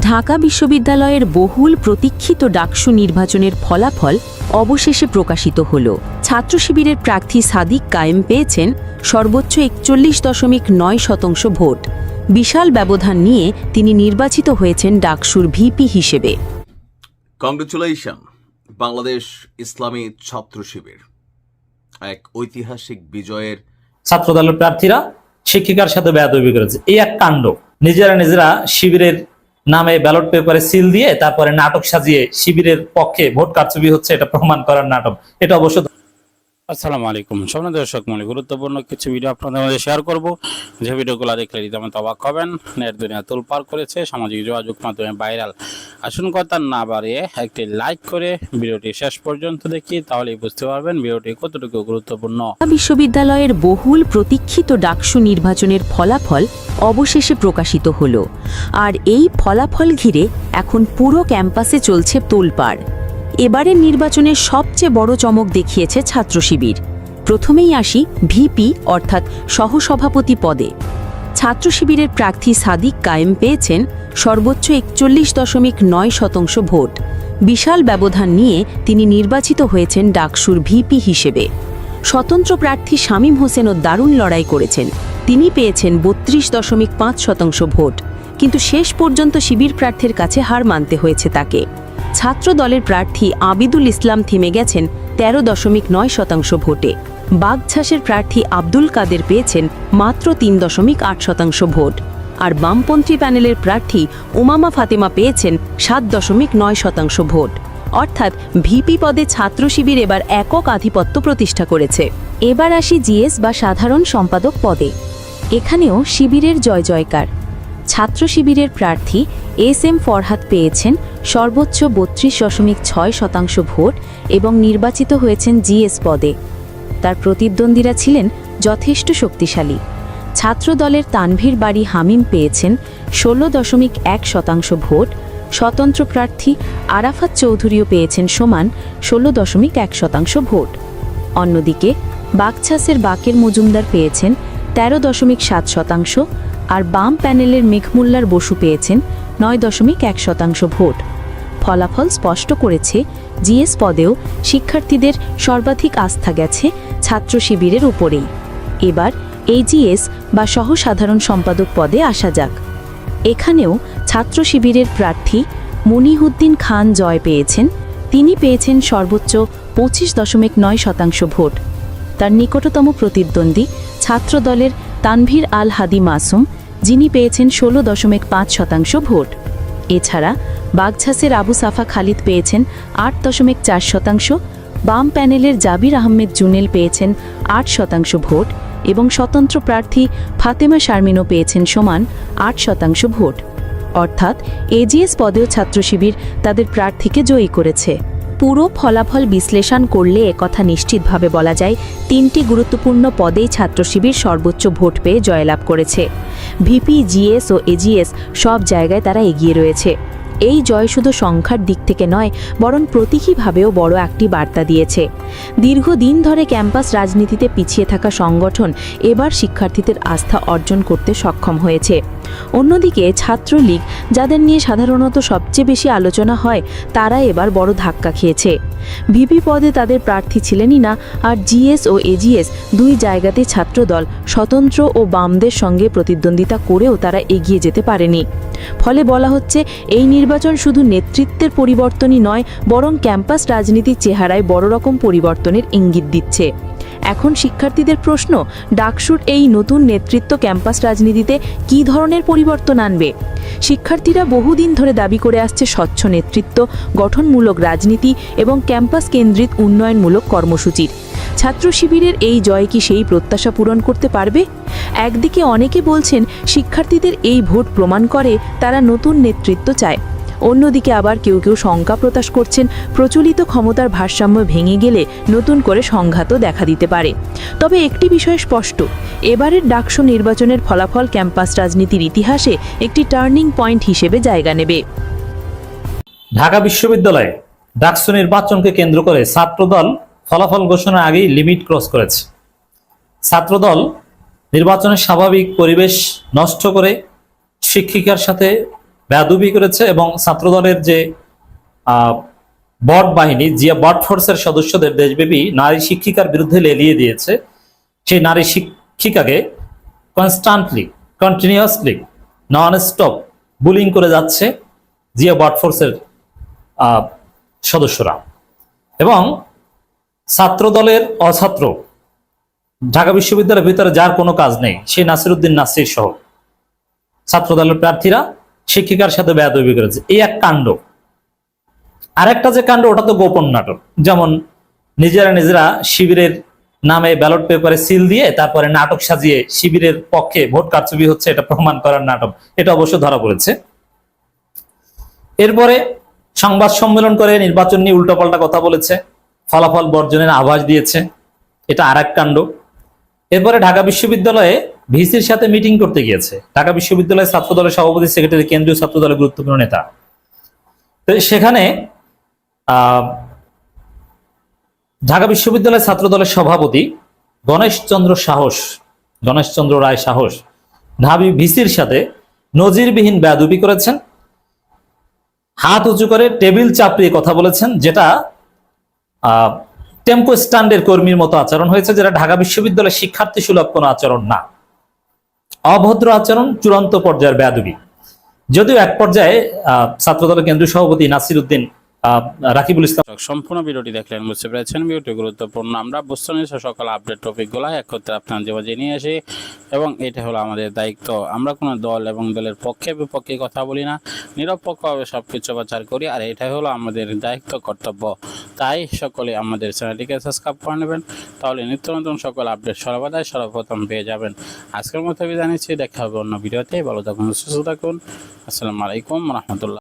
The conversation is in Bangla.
ঢাকা বিশ্ববিদ্যালয়ের বহুল প্রতীক্ষিত ডাকসু নির্বাচনের ফলাফল অবশেষে প্রকাশিত হল। ছাত্র শিবিরের প্রার্থী সাদিক কায়েম পেয়েছেন সর্বোচ্চ একচল্লিশ দশমিক নয় শতাংশ ভোট। বিশাল ব্যবধান নিয়ে তিনি নির্বাচিত হয়েছেন ডাকসুর ভিপি হিসেবে। কংগ্রেচুলেশন বাংলাদেশ ইসলামী ছাত্র শিবির। এক ঐতিহাসিক বিজয়ের ছাত্র দলের প্রার্থীরা শিক্ষিকার সাথে বেয়াদবি করেছে। এই এক কাণ্ড। নিজেরা নিজেরা শিবিরের নামে ব্যালট পেপারে সিল দিয়ে তারপরে নাটক সাজিয়ে শিবিরের পক্ষে ভোট কারচুপি হচ্ছে, এটা প্রমাণ করার নাটক। এটা অবশ্য আসসালামু আলাইকুম। সামনে দর্শক মনে গুরুত্বপূর্ণ কিছু ভিডিও আপনাদের মধ্যে শেয়ার করব। যে ভিডিওগুলো দেখলে রীতিমতো অবাক হবেন, নেট দুনিয়া তোল পার করেছে, সামাজিক যোগাযোগ মাধ্যমে ভাইরাল আসুন কথা না বাড়িয়ে একটি লাইক করে ভিডিওটি শেষ পর্যন্ত দেখি, তাহলেই বুঝতে পারবেন ভিডিওটি কতটুকু গুরুত্বপূর্ণ। বিশ্ববিদ্যালয়ের বহুল প্রতীক্ষিত ডাকসু নির্বাচনের ফলাফল অবশেষে প্রকাশিত হল। আর এই ফলাফল ঘিরে এখন পুরো ক্যাম্পাসে চলছে তোলপাড়। এবারের নির্বাচনে সবচেয়ে বড় চমক দেখিয়েছে ছাত্র শিবির। প্রথমেই আসি ভিপি, অর্থাৎ সহসভাপতি পদে। ছাত্র শিবিরের প্রার্থী সাদিক কায়েম পেয়েছেন সর্বোচ্চ একচল্লিশ দশমিক নয় শতাংশ ভোট। বিশাল ব্যবধান নিয়ে তিনি নির্বাচিত হয়েছেন ডাকসুর ভিপি হিসেবে। স্বতন্ত্র প্রার্থী শামীম হোসেনও দারুণ লড়াই করেছেন। তিনি পেয়েছেন বত্রিশ দশমিক পাঁচ শতাংশ ভোট। কিন্তু শেষ পর্যন্ত শিবির প্রার্থীর কাছে হার মানতে হয়েছে তাকে। ছাত্র দলের প্রার্থী আবিদুল ইসলাম থেমে গেছেন তেরো দশমিক নয় শতাংশ ভোটে। বাগছাসের প্রার্থী আব্দুল কাদের পেয়েছেন মাত্র তিন দশমিক আট শতাংশ ভোট। আর বামপন্থী প্যানেলের প্রার্থী উমামা ফাতেমা পেয়েছেন সাত দশমিক নয় শতাংশ ভোট। অর্থাৎ ভিপি পদে ছাত্র শিবির এবার একক আধিপত্য প্রতিষ্ঠা করেছে। এবার আসি জিএস বা সাধারণ সম্পাদক পদে। এখানেও শিবিরের জয় জয়কার। ছাত্র শিবিরের প্রার্থী এস এম ফরহাদ পেয়েছেন সর্বোচ্চ বত্রিশ দশমিক ছয় শতাংশ ভোট এবং নির্বাচিত হয়েছেন জিএস পদে। তার প্রতিদ্বন্দ্বীরা ছিলেন যথেষ্ট শক্তিশালী। ছাত্র দলের তানভীর বাড়ি হামিম পেয়েছেন ষোলো দশমিক এক শতাংশ ভোট। স্বতন্ত্র প্রার্থী আরাফাত চৌধুরীও পেয়েছেন সমান ষোলো দশমিক এক শতাংশ ভোট। অন্যদিকে বাকছাসের বাকের মজুমদার পেয়েছেন তেরো দশমিক সাত শতাংশ আর বাম প্যানেলের মেঘমুল্লার বসু পেয়েছেন নয় দশমিক এক শতাংশ ভোট। ফলাফল স্পষ্ট করেছে জিএস পদেও শিক্ষার্থীদের সর্বাধিক আস্থা গেছে ছাত্র শিবিরের উপরেই। এবার এজিএস বা সহসাধারণ সম্পাদক পদে আসা যাক। এখানেও ছাত্র শিবিরের প্রার্থী মনিহুদ্দিন খান জয় পেয়েছেন। তিনি পেয়েছেন সর্বোচ্চ পঁচিশ দশমিক নয় শতাংশ ভোট। তার নিকটতম প্রতিদ্বন্দ্বী ছাত্র দলের তানভীর আল হাদি মাসুম, যিনি পেয়েছেন ষোলো দশমিক পাঁচ শতাংশ ভোট। এছাড়া বাগঝাসের আবু সাফা খালিদ পেয়েছেন আট দশমিক চার শতাংশ, বাম প্যানেলের জাবির আহমেদ জুনেল পেয়েছেন আট শতাংশ ভোট এবং স্বতন্ত্র প্রার্থী ফাতেমা শারমিনও পেয়েছেন সমান আট শতাংশ ভোট। অর্থাৎ এজিএস পদেও ছাত্র শিবির তাদের প্রার্থীকে জয়ী করেছে। পুরো ফলাফল বিশ্লেষণ করলে একথা নিশ্চিতভাবে বলা যায়, তিনটি গুরুত্বপূর্ণ পদেই ছাত্র শিবির সর্বোচ্চ ভোট পেয়ে জয়লাভ করেছে। ভিপি, জিএস ও এজিএস সব জায়গায় তারা এগিয়ে রয়েছে। এই জয় শুধু সংখ্যার দিক থেকে নয়, বরং প্রতীকীভাবেও বড় একটি বার্তা দিয়েছে। দীর্ঘদিন ধরে ক্যাম্পাস রাজনীতিতে পিছিয়ে থাকা সংগঠন এবার শিক্ষার্থীদের আস্থা অর্জন করতে সক্ষম হয়েছে। অন্যদিকে ছাত্রলীগ, যাদের নিয়ে সাধারণত সবচেয়ে বেশি আলোচনা হয়, তারা এবার বড় ধাক্কা খেয়েছে। ভিপি পদে তাদের প্রার্থী ছিলেনই না, আর জিএস ও এজিএস দুই জায়গাতে ছাত্রদল স্বতন্ত্র ও বামদের সঙ্গে প্রতিদ্বন্দ্বিতা করেও তারা এগিয়ে যেতে পারেনি। ফলে বলা হচ্ছে, এই নির্বাচন শুধু নেতৃত্বের পরিবর্তনই নয়, বরং ক্যাম্পাস রাজনীতির চেহারায় বড় রকম পরিবর্তনের ইঙ্গিত দিচ্ছে। এখন শিক্ষার্থীদের প্রশ্ন, ডাকসুর এই নতুন নেতৃত্ব ক্যাম্পাস রাজনীতিতে কী ধরনের পরিবর্তন আনবে? শিক্ষার্থীরা বহুদিন ধরে দাবি করে আসছে স্বচ্ছ নেতৃত্ব, গঠনমূলক রাজনীতি এবং ক্যাম্পাস কেন্দ্রিক উন্নয়নমূলক কর্মসূচির। ছাত্র শিবিরের এই জয় কি সেই প্রত্যাশা পূরণ করতে পারবে? একদিকে অনেকে বলছেন, শিক্ষার্থীদের এই ভোট প্রমাণ করে তারা নতুন নেতৃত্ব চায়। অন্যদিকে আবার কেউ কেউ শঙ্কা প্রকাশ করছেন, প্রচলিত ক্ষমতার ভারসাম্য ভেঙে গেলে নতুন করে সংঘাতও দেখা দিতে পারে। তবে একটি বিষয় স্পষ্ট, এবারের ডাকসু নির্বাচনের ফলাফল ক্যাম্পাস রাজনীতির ইতিহাসে একটি টার্নিং পয়েন্ট হিসেবে জায়গা নেবে। ঢাকা বিশ্ববিদ্যালয়ে ডাকসু নির্বাচনকে কেন্দ্র করে ছাত্রদল ফলাফল ঘোষণার আগেই লিমিট ক্রস করেছে। ছাত্রদল নির্বাচনের স্বাভাবিক পরিবেশ নষ্ট করে শিক্ষিকার সাথে বেয়াদবি করেছে এবং ছাত্রদলের যে বট বাহিনী, জিয়া বট ফোর্সের সদস্যদের দেশব্যাপী নারী শিক্ষিকার বিরুদ্ধে লেলিয়ে দিয়েছে। সেই নারী শিক্ষিকাকে constantly continuously non stop bullying করে যাচ্ছে জিয়া বট ফোর্সের সদস্যরা। এবং ছাত্রদলের অছাত্র ঢাকা বিশ্ববিদ্যালয়ের ভিতরে যার কোনো কাজ নেই সেই নাসিরুদ্দিন নাসির সহ। ছাত্রদলের প্রার্থীরা শিক্ষিকার সাথে বেয়াদবি করেছে। এই এক কাণ্ড। আরেকটা যে কাণ্ড, ওটা তো গোপন নাটক। যেমন নিজেরা নিজেরা শিবিরের নামে ব্যালট পেপারে সিল দিয়ে তারপরে নাটক সাজিয়ে শিবিরের পক্ষে ভোট কারচুপি হচ্ছে, এটা প্রমাণ করার নাটক। এটা অবশ্য ধরা পড়েছে। এরপরে সংবাদ সম্মেলন করে নির্বাচন নিয়ে উল্টোপাল্টা কথা বলেছে। ফলাফল বর্জনের আভাস দিয়েছে। এটা আর এক কাণ্ড। এরপরে ঢাকা বিশ্ববিদ্যালয়ে ভিসির সাথে মিটিং করতে গিয়েছে। ঢাকা বিশ্ববিদ্যালয়ের ছাত্র দলের সভাপতি, সেক্রেটারি, কেন্দ্রীয় ছাত্র দলের গুরুত্বপূর্ণ নেতা। সেখানে ঢাকা বিশ্ববিদ্যালয়ের ছাত্র দলের সভাপতি গণেশচন্দ্র সাহস, গণেশচন্দ্র রায় সাহস, ঢাবি ভিসির সাথে নজিরবিহীন বেয়াদুবি করেছেন। হাত উঁচু করে টেবিল চাপড়িয়ে কথা বলেছেন, যেটা টেম্পো স্ট্যান্ডের কর্মীর মতো আচরণ হয়েছে, যেটা ঢাকা বিশ্ববিদ্যালয়ের শিক্ষার্থী সুলভ কোনো আচরণ না। অভদ্র আচরণ চূড়ান্ত পর্যায়ের বেয়াদবি। যদিও এক পর্যায়ে ছাত্রদলের কেন্দ্রীয় সভাপতি নাসির উদ্দিন রাকিবুল ইসলাম সম্পূর্ণ ভিডিওটি দেখলেন বুঝতে পেরেছেন। ভিডিওটি গুরুত্বপূর্ণ। আমরা বুঝতে নিচ্ছি সকল আপডেট টপিকগুলো একত্রে আপনার মাঝে নিয়ে আসি এবং এটা হলো আমাদের দায়িত্ব। আমরা কোনো দল এবং দলের পক্ষে বিপক্ষে কথা বলি না, নিরপেক্ষভাবে সব কিছু প্রচার করি, আর এটাই হলো আমাদের দায়িত্ব, কর্তব্য। তাই সকলে আমাদের চ্যানেলটিকে সাবস্ক্রাইব করে নেবেন, তাহলে নিত্য নতুন সকল আপডেট সর্বদাই সর্বপ্রথম পেয়ে যাবেন। আজকের মতো বিদায় নিচ্ছি, দেখা হবে অন্য ভিডিওতে। ভালো থাকুন, সুস্থ থাকুন। আসসালামু আলাইকুম, রহমতুল্লাহ।